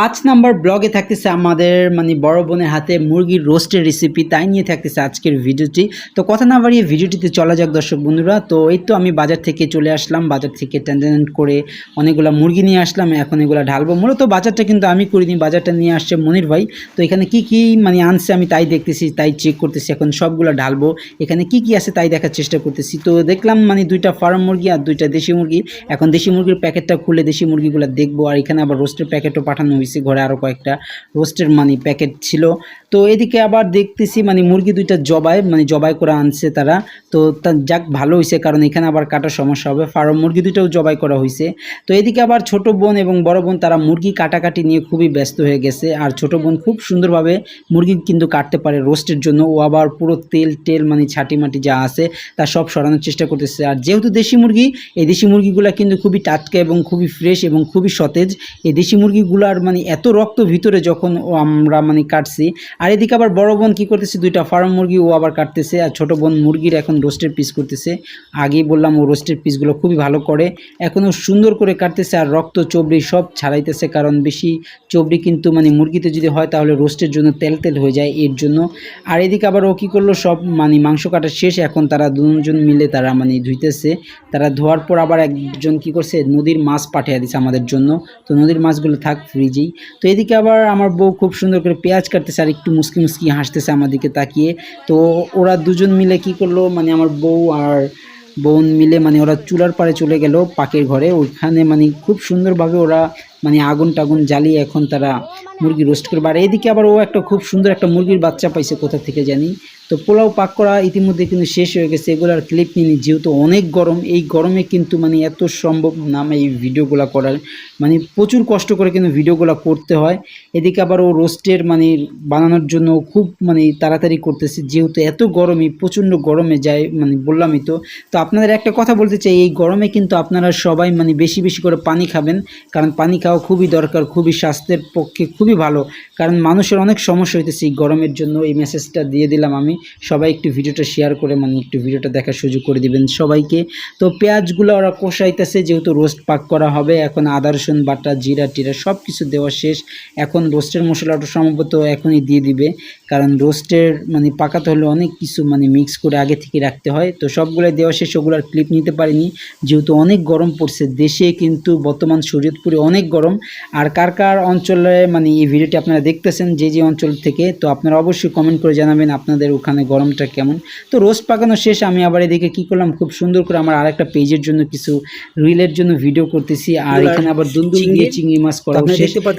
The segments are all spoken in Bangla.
পাঁচ নাম্বার ব্লগে থাকতেছে আমাদের মানে বড় বোনের হাতে মুরগির রোস্টের রেসিপি তাই নিয়ে থাকতেছে আজকের ভিডিওটি। তো কথা না বাড়িয়ে ভিডিওটিতে চলা যাক দর্শক বন্ধুরা। তো এই তো আমি বাজার থেকে চলে আসলাম, বাজার থেকে টেন করে অনেকগুলো মুরগি নিয়ে আসলাম, এখন এগুলো ঢালবো। মূলত বাজারটা কিন্তু আমি করিনি, বাজারটা নিয়ে আসছে মনির ভাই। তো এখানে কি কি মানে আনছে আমি তাই দেখতেছি, তাই চেক করতেছি, এখন সবগুলো ঢালবো। এখানে কি কি আছে তাই দেখার চেষ্টা করতেছি। তো দেখলাম মানে দুইটা ফার্ম মুরগি আর দুইটা দেশি মুরগি। এখন দেশি মুরগির প্যাকেটটা খুলে দেশি মুরগিগুলো দেখব, আর এখানে আবার রোস্টের প্যাকেটও পাঠানো হয়েছে ঘরে আরও কয়েকটা রোস্টের মানে প্যাকেট ছিল। তো এদিকে আবার দেখতেছি মানে মুরগি দুইটা জবাই মানে জবাই করে আনছে তারা। তো যাক, ভালো হয়েছে কারণ এখানে আবার কাটার সমস্যা হবে। ফার্ম মুরগি দুইটাও জবাই করা হয়েছে তো এদিকে আবার ছোট বোন এবং বড় বোন তারা মুরগি কাটাকাটি নিয়ে খুবই ব্যস্ত হয়ে গেছে। আর ছোট বোন খুব সুন্দরভাবে মুরগি কিন্তু কাটতে পারে রোস্টের জন্য। ও আবার পুরো তেল টেল মানে ছাটি মাটি যা আছে তা সব সরানোর চেষ্টা করতেছে। আর যেহেতু দেশি মুরগি, এই দেশি মুরগিগুলো কিন্তু খুবই টাটকা এবং খুবই ফ্রেশ এবং খুবই সতেজ। এই দেশি মুরগিগুলার মানে এত রক্ত ভিতরে যখন ও আমরা মানে কাটছি, আর এদিকে আবার বড় বোন কী করতেছে, দুইটা ফার্ম মুরগি ও আবার কাটতেছে, আর ছোট বোন মুরগির এখন রোস্টের পিস করতেছে। আগেই বললাম ও রোস্টের পিসগুলো খুবই ভালো করে এখনও সুন্দর করে কাটতেছে আর রক্ত চবড়ি সব ছাড়াইতেছে, কারণ বেশি চবড়ি কিন্তু মানে মুরগিতে যদি হয় তাহলে রোস্টের জন্য তেল তেল হয়ে যায় এর জন্য। আর এদিকে আবার ও কী করল, সব মানে মাংস কাটা শেষ, এখন তারা দুজন মিলে তারা মানে ধুইতেছে। তারা ধোয়ার পর আবার একজন কি করছে, নদীর মাছ পাঠিয়ে দিচ্ছে আমাদের জন্য। তো নদীর মাছগুলো থাক ফ্রিজেই তো এদিকে আবার আমার বউ খুব সুন্দর করে পেঁয়াজ কাটতেছে আর একটু মুসকি মুসকি হাসতেছে আমাদেরকে তাকিয়ে। তো ওরা দুজন মিলে কি করল মানে আমার বউ আর বোন মিলে মানে ওরা চুলার পাড়ে চলে গেল পাকের ঘরে। ওইখানে মানে খুব সুন্দরভাবে ওরা মানে আগুন টাগুন জ্বালিয়ে এখন তারা মুরগি রোস্ট করবে। আর এদিকে আবার ও একটা খুব সুন্দর একটা মুরগির বাচ্চা পাইছে কোথা থেকে জানি। তো পোলাও পাক করা ইতিমধ্যে কিন্তু শেষ হয়ে গেছে। এগুলোর ক্লিপ নিয়ে যেহেতু অনেক গরম, এই গরমে কিন্তু মানে এত সম্ভব না এই ভিডিওগুলো করার। মানে প্রচুর কষ্ট করে কিন্তু ভিডিওগুলো করতে হয়। এদিকে আবার ও রোস্টের মানে বানানোর জন্য খুব মানে তাড়াতাড়ি করতেছে। যেহেতু এত গরমই, প্রচণ্ড গরমে যায় মানে বললামই তো। তো আপনাদের একটা কথা বলতে চাই, এই গরমে কিন্তু আপনারা সবাই মানে বেশি বেশি করে পানি খাবেন। কারণ পানি খাওয়া খুবই দরকার, খুবই স্বাস্থ্যের পক্ষে খুবই ভালো। কারণ মানুষের অনেক সমস্যা হইতেছে গরমের জন্য। এই মেসেজটা দিয়ে দিলাম আমি। সবাই একটু ভিডিওটা শেয়ার করে মানে একটু ভিডিওটা দেখার সুযোগ করে দিবেন সবাইকে। তো পেঁয়াজগুলো ওরা কষাইতেছে, যেহেতু রোস্ট পাক করা হবে, এখন আদা, রসুন, বাটা, জিরা, টিরা সব কিছু দেওয়া শেষ। এখন রোস্টের মশলাটা সম্ভবত এখনই দিয়ে দিবে। কারণ রোস্টের মানে পাকাতে হলে অনেক কিছু মানে মিক্স করে আগে থেকে রাখতে হয়। তো সবগুলো দেওয়া শেষ ওগুলোর ক্লিপ নিতে পারিনি। যেহেতু অনেক গরম পড়ছে দেশে কিন্তু বর্তমান শরীয়তপুরে অনেক গরম। আর কার কার অঞ্চলে মানে এই ভিডিওটি আপনারা দেখতেছেন যে যে অঞ্চল থেকে তো আপনারা অবশ্যই কমেন্ট করে জানাবেন আপনাদের ওখানে গরমটা কেমন। তো রোস্ট পাকানো শেষ আমি আবার এদিকে কি করলাম খুব সুন্দর করে আমার আরেকটা পেজের জন্য কিছু রিলের জন্য ভিডিও করতেছি। আর এখানে আবার দুন্দুল দিয়ে চিংড়ি মাছ করা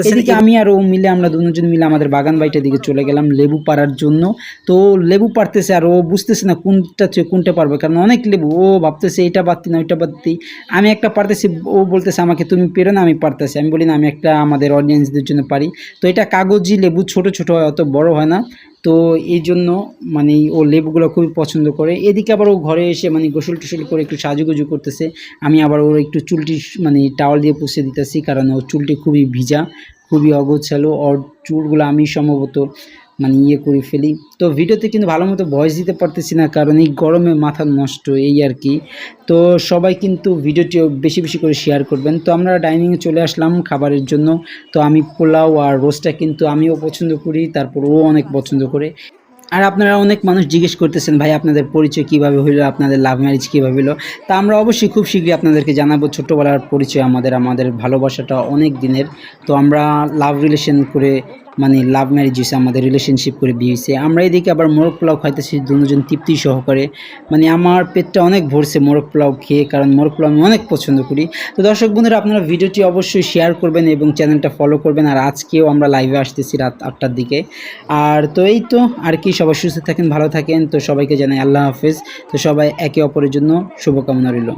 এদিকে আমি আর ও মিলে আমরা দুজন মিলে আমাদের বাগান বাড়িটার দিকে চলে গেলাম লেবু পাড়ার জন্য। তো লেবু পারতেছে আর ও বুঝতেছে না কোনটা কোনটা পারবে। কারণ অনেক লেবু, ও ভাবতেছে এটা পারতি না, ওইটা পারতি আমি একটা পারতেছি, ও বলতেছে আমাকে, তুমি পেরো না, আমি পারতেছি। আমি বলি, না, আমি একটা আমাদের অডিয়েন্সদের জন্য পারি। তো এটা কাগজি লেবু, ছোট ছোট হয় অত বড় হয় না। তো এই জন্য মানে ও লেবুগুলো খুবই পছন্দ করে। এদিকে আবার ও ঘরে এসে মানে গোসল টোসল করে একটু সাজুগুজু করতেছে। আমি আবার ওর একটু চুলটি মানে টাওয়াল দিয়ে পুষে দিতেছি, কারণ ওর চুলটি খুবই ভিজা, খুবই অগোছালো। ওর চুলগুলো আমি সম্ভবত মানে ইয়ে করে ফেলি। তো ভিডিওতে কিন্তু ভালো মতো ভয়েস দিতে পারতেছি না, কারণ এই গরমে মাথা নষ্ট, এই আর কি। তো সবাই কিন্তু ভিডিওটি বেশি বেশি করে শেয়ার করবেন। তো আমরা ডাইনিংয়ে চলে আসলাম খাবারের জন্য। তো আমি পোলাও আর রোস্টটা কিন্তু আমিও পছন্দ করি, তারপর ও অনেক পছন্দ করে। আর আপনারা অনেক মানুষ জিজ্ঞেস করতেছেন, ভাই, আপনাদের পরিচয় কীভাবে হইল? আপনাদের লাভ ম্যারেজ কীভাবে হলো তা আমরা অবশ্যই খুব শীঘ্রই আপনাদেরকে জানাব। ছোটোবেলার পরিচয় আমাদের আমাদের ভালোবাসাটা অনেক দিনের। তো আমরা লাভ রিলেশন করে মানে লাভ ম্যারেজ হয়েছে আমাদের রিলেশনশিপ করে বিয়ে হয়েছে আমরা এদিকে আবার মোরগ পোলাও খাইতেছি দুজন তৃপ্তি সহকারে। মানে আমার পেটটা অনেক ভরছে মোরগ পোলাও খেয়ে, কারণ মোরগ পোলাও আমি অনেক পছন্দ করি। তো দর্শক বন্ধুরা, আপনারা ভিডিওটি অবশ্যই শেয়ার করবেন এবং চ্যানেলটা ফলো করবেন। আর আজকেও আমরা লাইভে আসতেছি রাত আটটার দিকে। আর তো এই তো, আর কি, সবাই সুস্থ থাকেন, ভালো থাকেন। তো সবাইকে জানাই আল্লাহ হাফেজ। তো সবাই একে অপরের জন্য শুভকামনা রইল।